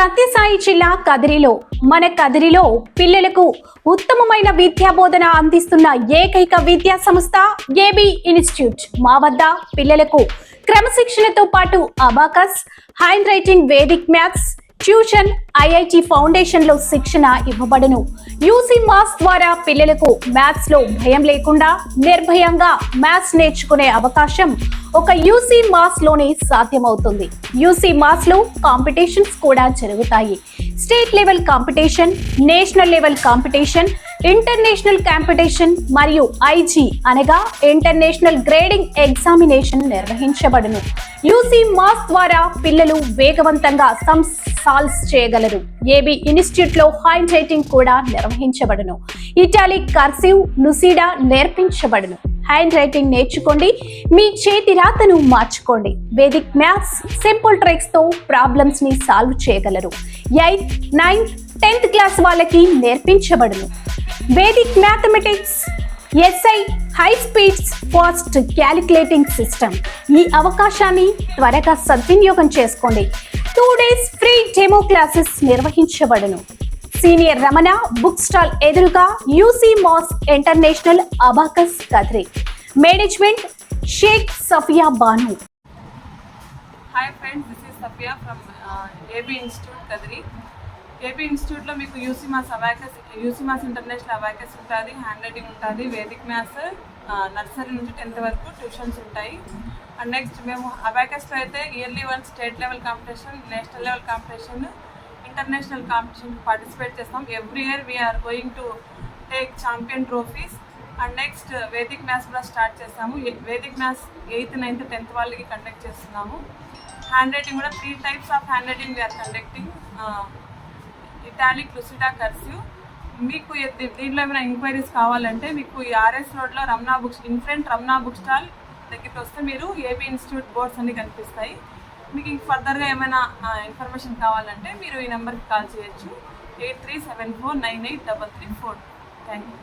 సత్యసాయి జిల్లా కదిరిలో మన కదిరిలో పిల్లలకు ఉత్తమమైన విద్యా బోధన అందిస్తున్న ఏకైక విద్యా సంస్థ ఏబి ఇన్స్టిట్యూట్. మా వద్ద పిల్లలకు క్రమశిక్షణతో పాటు abacus handwriting Vedic maths tuition IIT ఫౌండేషన్లో శిక్షణ ఇవ్వబడును. యూసీ మాస్ ద్వారా పిల్లలకు మ్యాథ్స్లో భయం లేకుండా నిర్భయంగా మ్యాథ్స్ నేర్చుకునే అవకాశం ఒక యూసీ మాస్లోనే సాధ్యమవుతుంది. యూసీ మాస్లో కాంపిటీషన్స్ కూడా జరుగుతాయి. State level competition national level competition international competition మరియు ఐజీ అనగా ఇంటర్నేషనల్ గ్రేడింగ్ ఎగ్జామినేషన్ నిర్వహించబడును. యూసీ మాస్ ద్వారా పిల్లలు వేగవంతంగా సమ్ సాల్వ్స్ చేయగలరు. ఏబి ఇన్స్టిట్యూట్లో హైండ్ రైటింగ్ కూడా నిర్వహించబడును. ఇటాలిక్ కర్సివ్ నుసీడా నేర్పించబడును. హ్యాండ్ రైటింగ్ నేర్చుకోండి. మీ చేతి రాతను మార్చుకోండి. వేదిక్ మ్యాథ్స్ సింపుల్ ట్రిక్స్తో ప్రాబ్లమ్స్ని సాల్వ్ చేయగలరు. ఎయిత్ నైన్త్ టెన్త్ క్లాస్ వాళ్ళకి నేర్పించబడును. Vedic mathematics is a high speeds fast calculating system ఈ అవకాశాన్ని త్వరగా సద్వినియోగం చేసుకోండి. Two days free demo classes నిర్వహించబడును. Senior Ramana book stall ఎదురుగా UCMAS international abacus Kadiri management Shaik Safiya Banu hi friends this is Safiya from AB institute Kadiri AP ఇన్స్టిట్యూట్లో మీకు UCMAS abacus UCMAS international abacus ఉంటుంది hand writing ఉంటుంది Vedic maths nursery నుంచి tenth వరకు tuitions ఉంటాయి. And next మేము అబాకస్లో అయితే yearly one state level competition national level competition international competition participate చేస్తాం. Every year we are going to take champion trophies and next Vedic maths కూడా start చేస్తాము. Vedic maths eighth ninth tenth వాళ్ళకి conduct చేస్తున్నాము. Hand writing కూడా three types of handwriting we are conducting italic Lucida cursive మీకు దీంట్లో ఏమైనా enquiries కావాలంటే మీకు ఈ ఆర్ఎస్ రోడ్లో Ramana books in front Ramana Ramana book stall దగ్గరికి వస్తే మీరు ఏబీ ఇన్స్టిట్యూట్ బోర్డ్స్ అన్ని కనిపిస్తాయి. మీకు ఇంక ఫర్దర్గా ఏమైనా ఇన్ఫర్మేషన్ కావాలంటే మీరు ఈ నెంబర్కి కాల్ చేయొచ్చు. Eight three seven four nine eight double three four. Thank you